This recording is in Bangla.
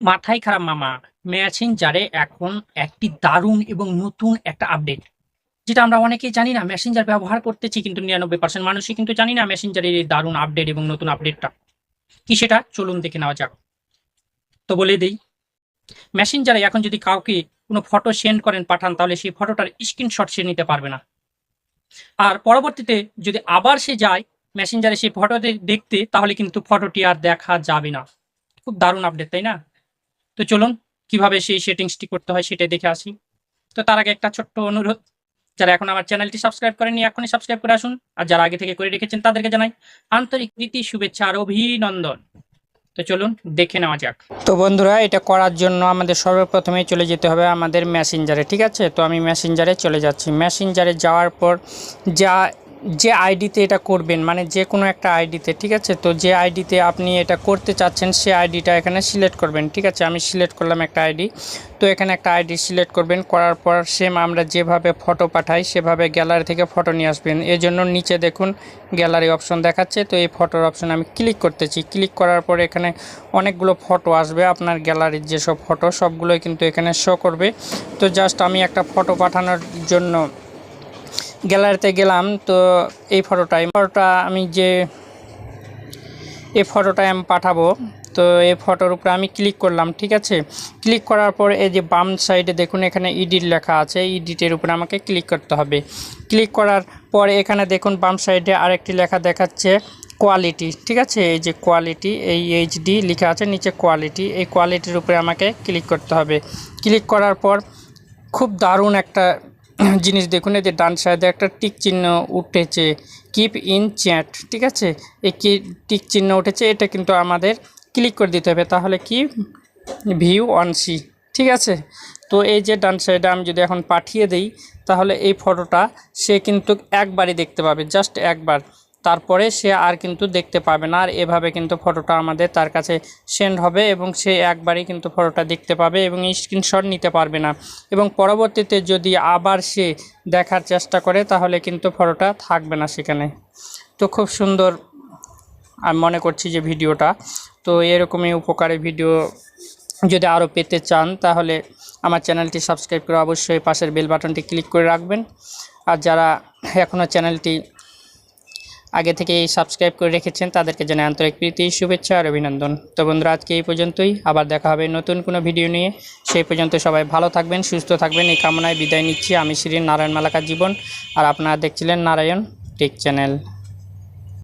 মাথায় খারাপ মামা। মেসেঞ্জারে এখন একটি দারুণ এবং নতুন একটা আপডেট, যেটা আমরা অনেকেই জানি না। মেসেঞ্জার ব্যবহার করতেছি কিন্তু নিরানব্বই পার্সেন্ট মানুষই কিন্তু জানি না মেসেঞ্জারের এই দারুণ আপডেট এবং নতুন আপডেটটা। কি সেটা? চলুন দেখে নেওয়া যাক। তো বলে দিই মেসেঞ্জারে এখন যদি কাউকে কোনো ফটো সেন্ড করেন, পাঠান, তাহলে সেই ফটোটার স্ক্রিনশট সে নিতে পারবে না। আর পরবর্তীতে যদি আবার সে যায় মেসেঞ্জারে সেই ফটোতে দেখতে, তাহলে কিন্তু ফটোটি আর দেখা যাবে না। খুব দারুণ আপডেট তাই না? তো চলুন, কীভাবে সেই সেটিংসটি করতে হয় সেটাই দেখে আসি। তো তার আগে একটা ছোট্ট অনুরোধ, যারা এখন আমার চ্যানেলটি সাবস্ক্রাইব করেনি এখনই সাবস্ক্রাইব করে আসুন, আর যারা আগে থেকে করে রেখেছেন তাদেরকে জানাই আন্তরিক প্রীতি, শুভেচ্ছা, আর অভিনন্দন। তো চলুন, দেখে নেওয়া যাক। তো বন্ধুরা, এটা করার জন্য আমাদের সর্বপ্রথমেই চলে যেতে হবে আমাদের মেসেঞ্জারে ঠিক আছে? তো আমি মেসেঞ্জারে চলে যাচ্ছি। মেসেঞ্জারে যাওয়ার পর যা যে আইডিতে এটা করবেন মানে যে কোনো একটা আইডিতে, ঠিক আছে? তো যে আইডিতে আপনি এটা করতে চাচ্ছেন, সে আইডিটা এখানে সিলেক্ট করবেন, ঠিক আছে? আমি সিলেক্ট করলাম একটা আইডি। তো এখানে একটা আইডি সিলেক্ট করবেন, করার পর সেম আমরা যেভাবে ফটো পাঠাই, সেভাবে গ্যালারি থেকে ফটো নিয়ে আসবেন। এর জন্য নিচে দেখুন গ্যালারি অপশন দেখাচ্ছে। তো এই ফটোর অপশন আমি ক্লিক করতেছি। ক্লিক করার পর এখানে অনেকগুলো ফটো আসবে। আপনার গ্যালারির যেসব ফটো, সবগুলোই কিন্তু এখানে শো করবে। তো জাস্ট আমি একটা ফটো পাঠানোর জন্য গ্যালারিতে গেলাম, তো এই ফটোটা ফটোটা আমি যে, এই ফটোটা আমি পাঠাবো। তো এই ফটোর উপরে আমি ক্লিক করলাম, ঠিক আছে? ক্লিক করার পর এই যে বাম সাইডে দেখুন, এখানে ইডিট লেখা আছে। ইডিটের উপরে আমাকে ক্লিক করতে হবে। ক্লিক করার পর এখানে দেখুন, বাম সাইডে আরেকটি লেখা দেখাচ্ছে, কোয়ালিটি, ঠিক আছে? এই যে কোয়ালিটি, এই এইচডি লেখা আছে, নিচে কোয়ালিটি। এই কোয়ালিটির উপরে আমাকে ক্লিক করতে হবে। ক্লিক করার পর খুব দারুণ একটা জিনিস দেখুন, এই যে ডান সাইডে একটা টিক চিহ্ন উঠেছে কিপ ইন চ্যাট ঠিক আছে? এই কি টিক চিহ্ন উঠেছে, এটা কিন্তু আমাদের ক্লিক করে দিতে হবে, তাহলে কি? ভিউ অন সি ঠিক আছে? তো এই যে ডান সাইডে আমি যদি এখন পাঠিয়ে দিই, তাহলে এই ফটোটা সে কিন্তু একবারই দেখতে পাবে জাস্ট একবার। তারপরে সে আর কিন্তু দেখতে পাবে না। আর এভাবে কিন্তু ফটোটা আমাদের তার কাছে সেন্ড হবে এবং সে একবারই কিন্তু ফটোটা দেখতে পাবে এবং স্ক্রিনশট নিতে পারবে না। এবং পরবর্তীতে যদি আবার সে দেখার চেষ্টা করে, তাহলে কিন্তু ফটোটা থাকবে না সেখানে। তো খুব সুন্দর আমি মনে করছি যে ভিডিওটা। তো এরকমই উপকারী ভিডিও যদি আরও পেতে চান, তাহলে আমার চ্যানেলটি সাবস্ক্রাইব করে অবশ্যই পাশের বেল বাটনটি ক্লিক করে রাখবেন। আর যারা এখনও চ্যানেলটি আগে থেকেই সাবস্ক্রাইব করে রেখেছেন তাদেরকে জানাই আন্তরিক প্রীতি, শুভেচ্ছা আর অভিনন্দন। তো বন্ধুরা, আজকে এই পর্যন্তই। আবার দেখা হবে নতুন কোনো ভিডিও নিয়ে। সেই পর্যন্ত সবাই ভালো থাকবেন, সুস্থ থাকবেন। এই কামনায় বিদায় নিচ্ছি। আমি শ্রী নারায়ণ মালাকার জীবন। আর আপনারা দেখছিলেন নারায়ণ টেক চ্যানেল।